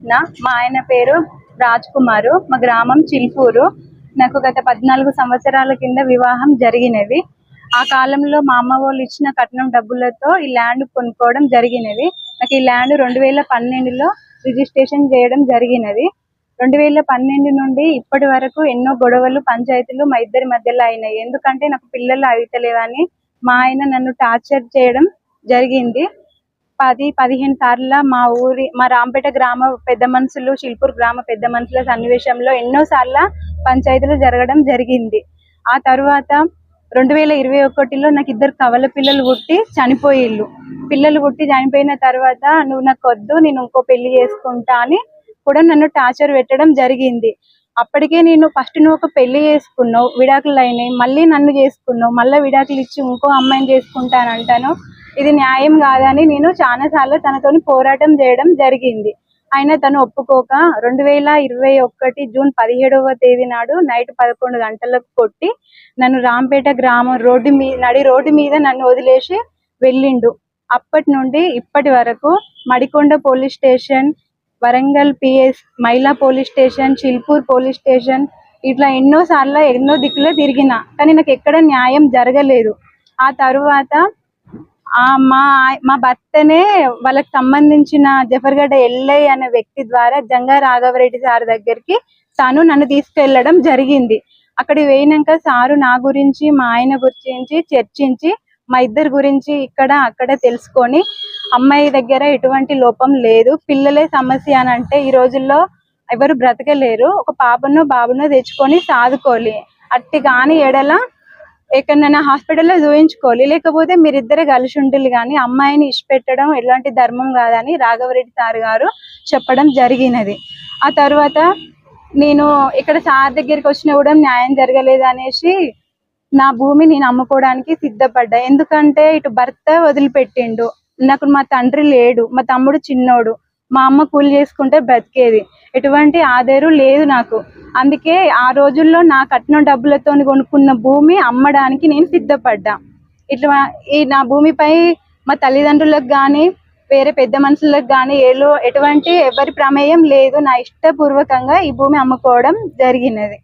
నా మా ఆయన పేరు రాజ్ కుమారు మా గ్రామం చిల్పూరు. నాకు గత పద్నాలుగు సంవత్సరాల కింద వివాహం జరిగినది ఆ కాలంలో మా అమ్మ వాళ్ళు ఇచ్చిన కట్నం డబ్బులతో ఈ ల్యాండ్ కొనుక్కోవడం జరిగినది నాకు ఈ ల్యాండ్ రెండు వేల పన్నెండులో రిజిస్ట్రేషన్ చేయడం జరిగినది రెండు వేల పన్నెండు నుండి ఇప్పటి వరకు ఎన్నో గొడవలు పంచాయతీలు మా ఇద్దరి మధ్యలో అయినాయి. ఎందుకంటే నాకు పిల్లలు అయితలేవని మా ఆయన నన్ను టార్చర్ చేయడం జరిగింది. పది పదిహేను సార్ల మా ఊరి మా రాంపేట గ్రామ పెద్ద మనుషులు శిల్పూర్ గ్రామ పెద్ద మనుషుల సన్నివేశంలో ఎన్నో సార్ల పంచాయతీలు జరగడం జరిగింది. ఆ తర్వాత రెండు వేల ఇరవై ఒకటిలో నాకు ఇద్దరు కవల పిల్లలు పుట్టి చనిపోయిళ్ళు. పిల్లలు పుట్టి చనిపోయిన తర్వాత నువ్వు నాకు వద్దు నేను ఇంకో పెళ్ళి చేసుకుంటా అని కూడా నన్ను టార్చర్ పెట్టడం జరిగింది. అప్పటికే నేను ఫస్ట్ నువ్వు ఒక పెళ్ళి చేసుకున్నావు విడాకులు అయినాయి మళ్ళీ నన్ను చేసుకున్నావు మళ్ళీ విడాకులు ఇచ్చి ఇంకో అమ్మాయిని చేసుకుంటానంటాను. ఇది న్యాయం కాదని నేను చాలా సార్లు తనతోని పోరాటం చేయడం జరిగింది. అయినా తను ఒప్పుకోక రెండు వేల ఇరవై ఒకటి జూన్ పదిహేడవ తేదీ నాడు నైట్ పదకొండు గంటలకు కొట్టి నన్ను రాంపేట గ్రామం రోడ్డు మీద నడి రోడ్డు మీద నన్ను వదిలేసి వెళ్ళిండు. అప్పటి నుండి ఇప్పటి వరకు Madikonda police station Warangal PS మైలా police station Chilpur police station ఇట్లా ఎన్నో సార్లు ఎన్నో దిక్కులో తిరిగిన. కానీ నాకు ఎక్కడ న్యాయం జరగలేదు. ఆ తరువాత మా మా భర్తనే వాళ్ళకి సంబంధించిన జఫర్గడ్డ ఎల్లయ్య అనే వ్యక్తి ద్వారా జంగా రాఘవరెడ్డి సార్ దగ్గరికి తాను నన్ను తీసుకెళ్ళడం జరిగింది. అక్కడికి పోయినాక సారు నా గురించి మా ఆయన గురించి చర్చించి మా ఇద్దరి గురించి ఇక్కడ అక్కడ తెలుసుకొని అమ్మాయి దగ్గర ఎటువంటి లోపం లేదు పిల్లలే సమస్య అని అంటే ఈ రోజుల్లో ఎవరు బ్రతకలేరు ఒక పాపను బాబును తెచ్చుకొని సాదుకోవాలి. అట్టి కాని ఎడల ఎక్కడైనా హాస్పిటల్లో చూయించుకోవాలి. లేకపోతే మీరిద్దరే కలిసి ఉండాలి కానీ అమ్మాయిని ఇష్టపెట్టడం ఎలాంటి ధర్మం కాదని రాఘవరెడ్డి సార్ గారు చెప్పడం జరిగినది. ఆ తర్వాత నేను ఇక్కడ సార్ దగ్గరికి వచ్చినా కూడా న్యాయం జరగలేదు అనేసి నా భూమి నేను అమ్ముకోవడానికి సిద్ధపడ్డా. ఎందుకంటే ఇటు భర్త వదిలిపెట్టిండు. నాకు మా తండ్రి లేడు. మా తమ్ముడు చిన్నోడు. మా అమ్మ కూలి చేసుకుంటే బ్రతికేది. ఎటువంటి ఆధారు లేదు నాకు. అందుకే ఆ రోజుల్లో నా కట్నం డబ్బులతో కొనుక్కున్న భూమి అమ్మడానికి నేను సిద్ధపడ్డా. ఇట్లా ఈ నా భూమిపై మా తల్లిదండ్రులకు కానీ వేరే పెద్ద మనుషులకు కానీ ఏలో ఎటువంటి ఎవరి ప్రమేయం లేదు. నా ఇష్టపూర్వకంగా ఈ భూమి అమ్ముకోవడం జరిగినది.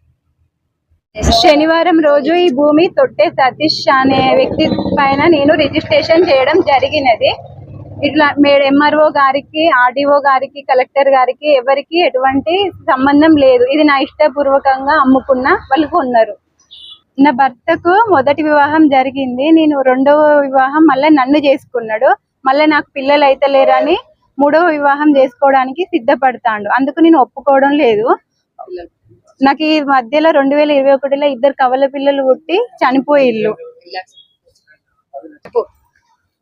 శనివారం రోజు ఈ భూమి తొట్టే సతీష్ అనే వ్యక్తి పైన నేను రిజిస్ట్రేషన్ చేయడం జరిగినది. ఇట్లా మీరు ఎంఆర్ఓ గారికి ఆర్డీఓ గారికి కలెక్టర్ గారికి ఎవరికి ఎటువంటి సంబంధం లేదు. ఇది నా ఇష్టపూర్వకంగా అమ్ముకున్న వాళ్ళు ఉన్నారు. నా భర్తకు మొదటి వివాహం జరిగింది. నేను రెండవ వివాహం మళ్ళీ నన్ను చేసుకున్నాడు. మళ్ళీ నాకు పిల్లలు అయితే లేరని మూడవ వివాహం చేసుకోవడానికి సిద్ధపడతాడు. అందుకు నేను ఒప్పుకోవడం లేదు. నాకు ఈ మధ్యలో రెండు వేల ఇరవై ఒకటిలో ఇద్దరు కవల పిల్లలు పుట్టి చనిపోయిల్లు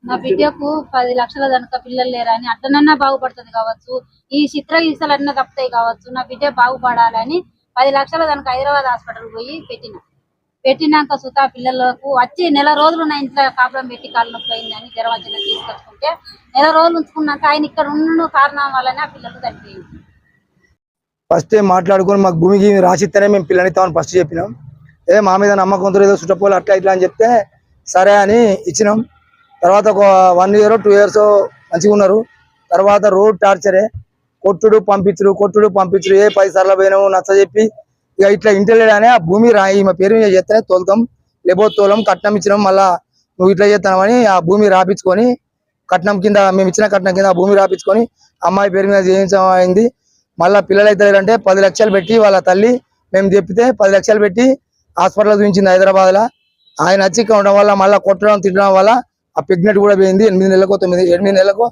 నా బిడ్డకు పది లక్షల కనుక పిల్లలు లేరని అట్లనన్నా బాగుపడుతుంది కావచ్చు. ఈ చిత్ర హింసలన్నా తప్పుతాయి కావచ్చు. నా బిడ్డ బాగుపడాలని పది లక్షల కనుక హైదరాబాద్ హాస్పిటల్ పోయి పెట్టిన. పెట్టినాక సుతా పిల్లలకు వచ్చి నెల రోజులు నా ఇంట్లో కాపురం పెట్టి కాళ్ళు నొప్పి అయిందని జ్వరం వచ్చిన తీసుకొచ్చుకుంటే నెల రోజులు ఉంచుకున్నాక ఆయన ఇక్కడ ఉన్న కారణం వల్లనే ఆ పిల్లలు చనిపోయింది. ఫస్ట్ మాట్లాడుకొని మాకు భూమి రాసిస్తేనే మేము పిల్లనిస్తామని ఫస్ట్ చెప్పినాం. ఏ మా మీద నమ్మకంతో ఏదో చుట్టపోలు అట్లా ఇట్లా అని చెప్తే సరే అని ఇచ్చినాం. తర్వాత ఒక వన్ ఇయర్ టూ ఇయర్స్ మంచిగా ఉన్నారు. తర్వాత రోడ్ టార్చరే. కొట్టుడు పంపించరు కొట్టుడు పంపించరు ఏ పది సార్లు పోయినావు నచ్చ చెప్పి ఇక ఇట్లా ఇంటలేడు ఆ భూమి రాయి మా పేరు మీద చేస్తే తోలుతాం లేబో తోలం కట్నం ఇచ్చినాం మళ్ళా నువ్వు ఇట్లా చేస్తామని ఆ భూమి రాపించుకొని కట్నం కింద మేము ఇచ్చిన కట్నం కింద ఆ భూమి రాపించుకొని అమ్మాయి పేరు మీద చేయించడం అయింది. మళ్ళీ పిల్లలు అయితే పది లక్షలు పెట్టి వాళ్ళ తల్లి మేము చెప్పితే పది లక్షలు పెట్టి హాస్పిటల్ చూపించింది హైదరాబాద్లో ఆయన వచ్చి ఉండడం వల్ల మళ్ళీ కొట్టడం తిట్టడం వల్ల ఆ ప్రెగ్నెంట్ కూడా పోయింది ఎనిమిది నెలలకు తొమ్మిది ఎనిమిది నెలలకు